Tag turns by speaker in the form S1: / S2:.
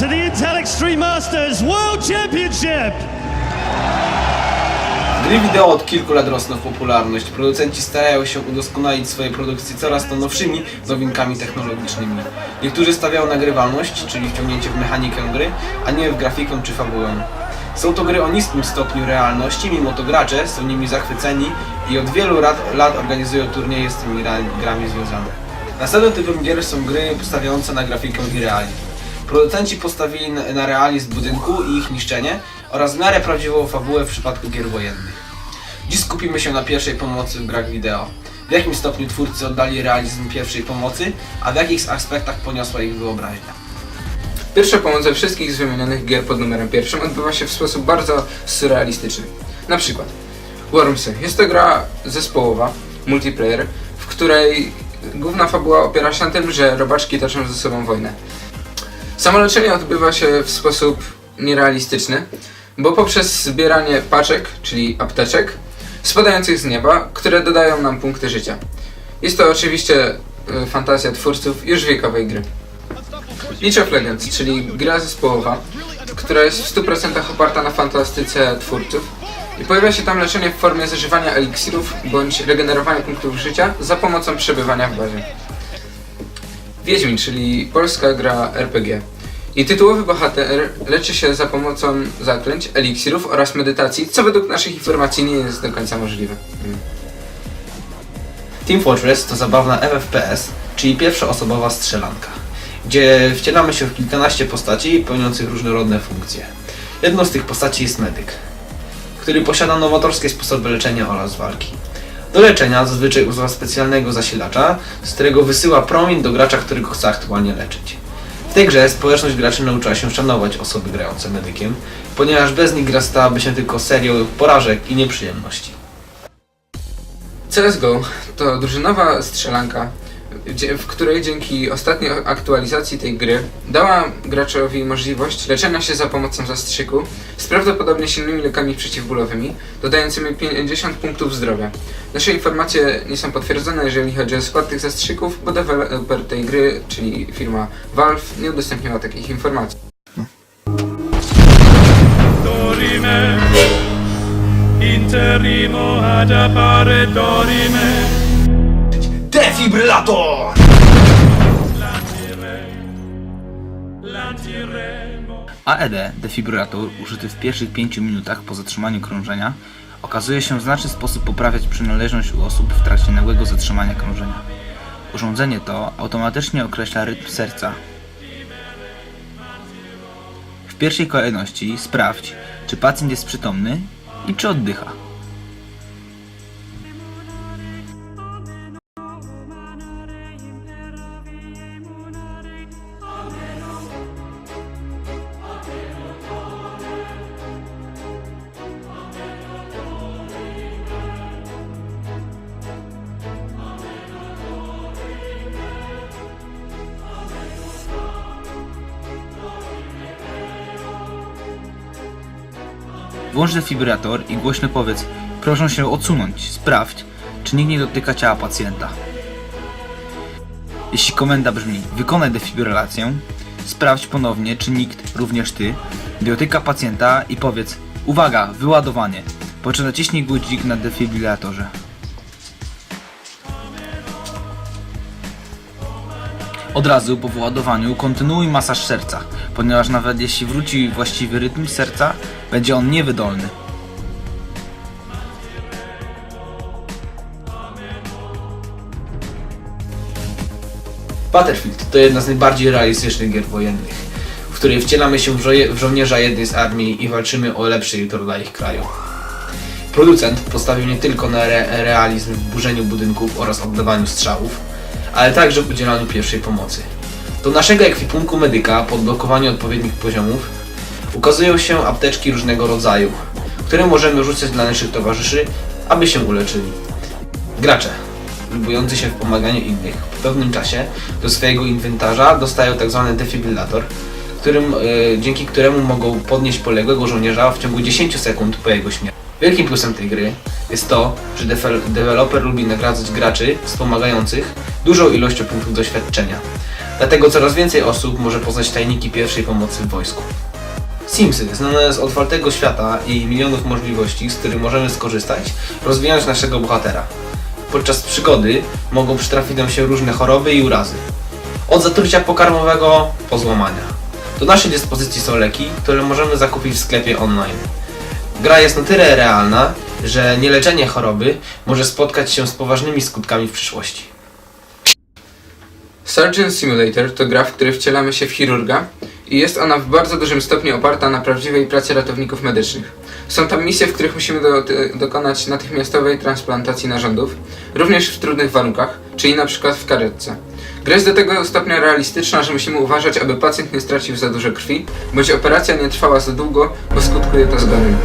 S1: To the Intel Extreme Masters World Championship!
S2: Gry wideo od kilku lat rosną w popularność. Producenci starają się udoskonalić swoje produkcje coraz to nowszymi nowinkami technologicznymi. Niektórzy stawiają na grywalność, czyli wciągnięcie w mechanikę gry, a nie w grafikę czy fabułę. Są to gry o niskim stopniu realności, mimo to gracze są nimi zachwyceni i od wielu lat, lat organizują turnieje z tymi gra- grami związane. Następnym typem gier są gry postawiające na grafikę i realizm. Producenci postawili na- realizm budynku i ich niszczenie oraz w miarę prawdziwą fabułę w przypadku gier wojennych. Dziś skupimy się na pierwszej pomocy w grach wideo. W jakim stopniu twórcy oddali realizm pierwszej pomocy, a w jakich aspektach poniosła ich wyobraźnia.
S3: Pierwsza pomoc ze wszystkich z wymienionych gier pod numerem pierwszym odbywa się w sposób bardzo surrealistyczny. Na przykład Wormsy. Jest to gra zespołowa, multiplayer, w której główna fabuła opiera się na tym, że robaczki toczą ze sobą wojnę. Samo leczenie odbywa się w sposób nierealistyczny, bo poprzez zbieranie paczek, czyli apteczek, spadających z nieba, które dodają nam punkty życia. Jest to oczywiście y, fantazja twórców już wiekowej gry. League of Legends, czyli gra zespołowa, która jest w 100% oparta na fantastyce twórców i pojawia się tam leczenie w formie zażywania eliksirów bądź regenerowania punktów życia za pomocą przebywania w bazie. Wiedźmin, czyli polska gra RPG. I tytułowy bohater leczy się za pomocą zaklęć, eliksirów oraz medytacji, co według naszych informacji nie jest do końca możliwe. Mm.
S2: Team Fortress to zabawna MFPS, czyli pierwszoosobowa strzelanka, gdzie wcielamy się w kilkanaście postaci pełniących różnorodne funkcje. Jedną z tych postaci jest medyk, który posiada nowatorskie sposoby leczenia oraz walki. Do leczenia zazwyczaj używa specjalnego zasilacza, z którego wysyła promień do gracza, którego chce aktualnie leczyć. W tej grze społeczność graczy nauczyła się szanować osoby grające medykiem, ponieważ bez nich gra stałaby się tylko serią porażek i nieprzyjemności.
S3: CSGO to drużynowa strzelanka, w której dzięki ostatniej aktualizacji tej gry dała graczowi możliwość leczenia się za pomocą zastrzyku z prawdopodobnie silnymi lekami przeciwbólowymi, dodającymi 50 punktów zdrowia. Nasze informacje nie są potwierdzone, jeżeli chodzi o skład tych zastrzyków, bo deweloper tej gry, czyli firma Valve, nie udostępniła takich informacji.
S1: Dorime Interimo ad appare dorime
S4: AED, defibrylator, użyty w pierwszych 5 minutach po zatrzymaniu krążenia, okazuje się w znaczny sposób poprawiać przynależność u osób w trakcie nagłego zatrzymania krążenia. Urządzenie to automatycznie określa rytm serca. W pierwszej kolejności sprawdź, czy pacjent jest przytomny i czy oddycha. Włącz defibrylator i głośno powiedz Proszę się odsunąć, sprawdź, czy nikt nie dotyka ciała pacjenta. Jeśli komenda brzmi Wykonaj defibrylację, sprawdź ponownie, czy nikt, również ty, dotyka pacjenta i powiedz Uwaga, wyładowanie, po czym naciśnij guzik na defibrylatorze. Od razu po wyładowaniu kontynuuj masaż serca, ponieważ nawet jeśli wróci właściwy rytm serca, będzie on niewydolny.
S2: Battlefield to jedna z najbardziej realistycznych gier wojennych, w której wcielamy się w, żoje, w żołnierza jednej z armii i walczymy o lepsze jutro dla ich kraju. Producent postawił nie tylko na re realizm w burzeniu budynków oraz oddawaniu strzałów, ale także w udzielaniu pierwszej pomocy. Do naszego ekwipunku medyka po odblokowaniu odpowiednich poziomów ukazują się apteczki różnego rodzaju, które możemy rzucać dla naszych towarzyszy, aby się uleczyli. Gracze, lubujący się w pomaganiu innych, po pewnym czasie do swojego inwentarza dostają tzw. defibrylator, którym, e, dzięki któremu mogą podnieść poległego żołnierza w ciągu 10 sekund po jego śmierci. Wielkim plusem tej gry jest to, że deweloper lubi nagradzać graczy wspomagających dużą ilością punktów doświadczenia. Dlatego coraz więcej osób może poznać tajniki pierwszej pomocy w wojsku. Simsy, znane z otwartego świata i milionów możliwości, z których możemy skorzystać, rozwijając naszego bohatera. Podczas przygody mogą przytrafić nam się różne choroby i urazy. Od zatrucia pokarmowego po złamania. Do naszej dyspozycji są leki, które możemy zakupić w sklepie online. Gra jest na tyle realna, że nieleczenie choroby może spotkać się z poważnymi skutkami w przyszłości.
S3: Surgeon Simulator to gra, w której wcielamy się w chirurga i jest ona w bardzo dużym stopniu oparta na prawdziwej pracy ratowników medycznych. Są tam misje, w których musimy do, dokonać natychmiastowej transplantacji narządów, również w trudnych warunkach, czyli na przykład w karetce. Gra jest do tego stopnia realistyczna, że musimy uważać, aby pacjent nie stracił za dużo krwi, bądź operacja nie trwała za długo, bo skutkuje to zgonem.